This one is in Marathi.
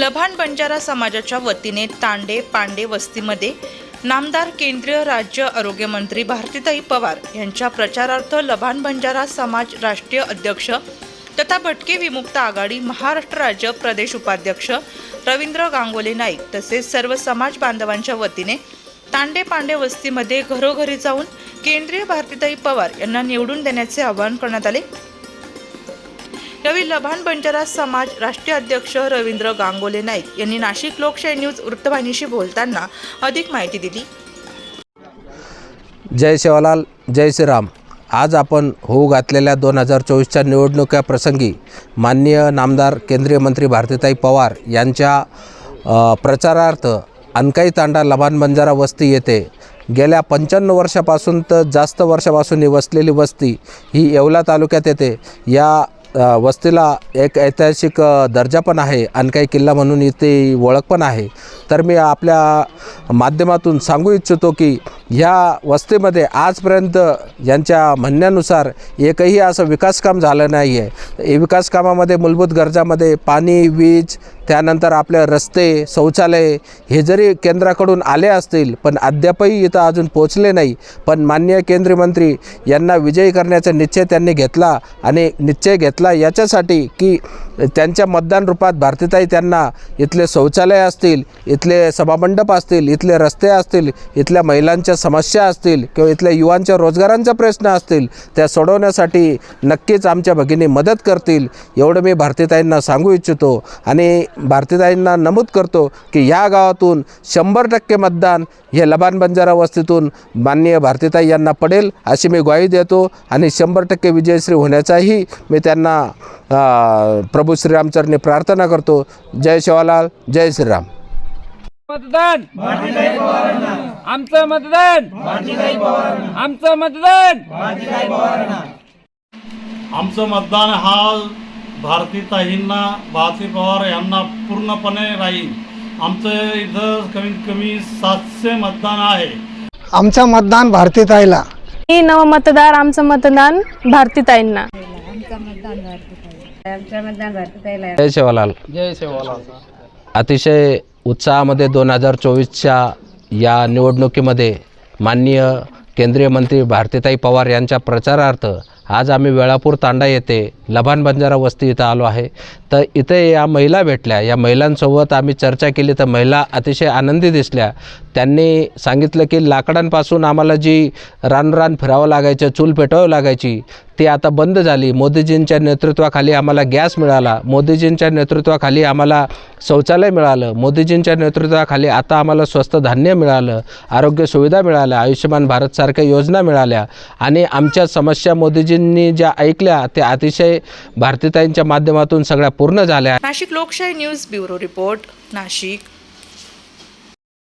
लभान बंजारा समाजाच्या वतीने तांडे पांडे वस्तीमध्ये नामदार केंद्रीय राज्य आरोग्यमंत्री भारतीताई पवार यांच्या प्रचारार्थ लभान बंजारा समाज राष्ट्रीय अध्यक्ष तथा भटके विमुक्त आघाडी महाराष्ट्र राज्य प्रदेश उपाध्यक्ष रवींद्र गांगोले नाईक तसेच सर्व समाज बांधवांच्या वतीने तांडे पांडे वस्तीमध्ये घरोघरी जाऊन केंद्रीय भारतीताई पवार यांना निवडून देण्याचे आवाहन करण्यात आले. यावेळी लभान बंजारा समाज राष्ट्रीय अध्यक्ष रवींद्र गांगोले नाईक यांनी नाशिक लोकशाही न्यूज वृत्तवाहिनीशी बोलताना अधिक माहिती दिली. जय शिवलाल जय श्रीराम. आज आपण होऊ घातलेल्या दोन हजार चोवीसच्या निवडणुकाप्रसंगी माननीय नामदार केंद्रीय मंत्री भारतीताई पवार यांच्या प्रचारार्थ अनकाई तांडा लबान बंजारा वस्ती येते गेल्या पंच्याण्णव वर्षापासून तर जास्त वर्षापासून ही वसलेली वस्ती ही येवला तालुक्यात येते. या वस्तीला एक ऐतिहासिक दर्जा पण आहे आणि काही किल्ला म्हणून इथे ओळख पण आहे. तर मी आपल्या माध्यमातून सांगू इच्छितो की ह्या वस्तीमध्ये आजपर्यंत यांच्या म्हणण्यानुसार एकही असं विकासकाम झालं नाही आहे विकासकामामध्ये मूलभूत गरजामध्ये पाणी वीज त्यानंतर आपले रस्ते शौचालय हे जरी केंद्राकडून आले असतील पण अद्यापही इथं अजून पोचले नाही. पण माननीय केंद्रीय मंत्री यांना विजयी करण्याचा निश्चय त्यांनी घेतला आणि निश्चय घेतला याच्यासाठी की त्यांच्या मतदान रूपात भारतीताई त्यांना इथले शौचालय असतील इथले सभामंडप असतील इथले रस्ते असतील इथल्या महिलांच्या समस्या असतील किंवा इथल्या युवांच्या रोजगारांचा प्रश्न असतील त्या सोडवण्यासाठी नक्कीच आमच्या भगिनी मदत करतील एवढं मी भारतीताईंना सांगू इच्छितो. आणि भारतीताईंना नमूद करतो की ह्या गावातून शंभर टक्के मतदान हे लबान बंजारा वस्तीतून माननीय भारतीताई यांना पडेल अशी मी ग्वाही देतो. आणि शंभर टक्के विजयश्री होण्याचाही मी त्यांना प्रभू श्रीरामचरणी प्रार्थना करतो. जय शिवालाल जय श्रीराम. मतदान! आमचं मतदान! आमचं मतदान! आमचं मतदान हा भारतीताईंना भारती पवार यांना पूर्णपणे राहील. आमचं इथं कमीत कमी सातशे मतदान आहे. आमचं मतदान भारतीताईला मी नवमतदार आमचं मतदान भारतीताईंना जय शिवालाल. जय शिवालाल. अतिशय उत्साहामध्ये दोन हजार चोवीसच्या या निवडणुकीमध्ये माननीय केंद्रीय मंत्री भारतीताई पवार यांच्या प्रचारार्थ आज आम्ही वेळापूर तांडा येथे लभान बंजारा वस्ती इथं आलो आहे. तर इथे या महिला भेटल्या. या महिलांसोबत आम्ही चर्चा केली. तर महिला अतिशय आनंदी दिसल्या. त्यांनी सांगितलं की लाकडांपासून आम्हाला जी रानरान फिरावं लागायचं चूल पेटवावं लागायची ती आता बंद झाली. मोदीजींच्या नेतृत्वाखाली आम्हाला गॅस मिळाला. मोदीजींच्या नेतृत्वाखाली आम्हाला शौचालय मिळालं. मोदीजींच्या नेतृत्वाखाली आता आम्हाला स्वस्त धान्य मिळालं आरोग्य सुविधा मिळाल्या आयुष्यमान भारतसारख्या योजना मिळाल्या आणि आमच्या समस्या मोदीजी गोष्टींनी ज्या ऐकल्या त्या अतिशय भारतीताईंच्या माध्यमातून सगळ्या पूर्ण झाल्या. नाशिक लोकशाही न्यूज ब्युरो रिपोर्ट नाशिक.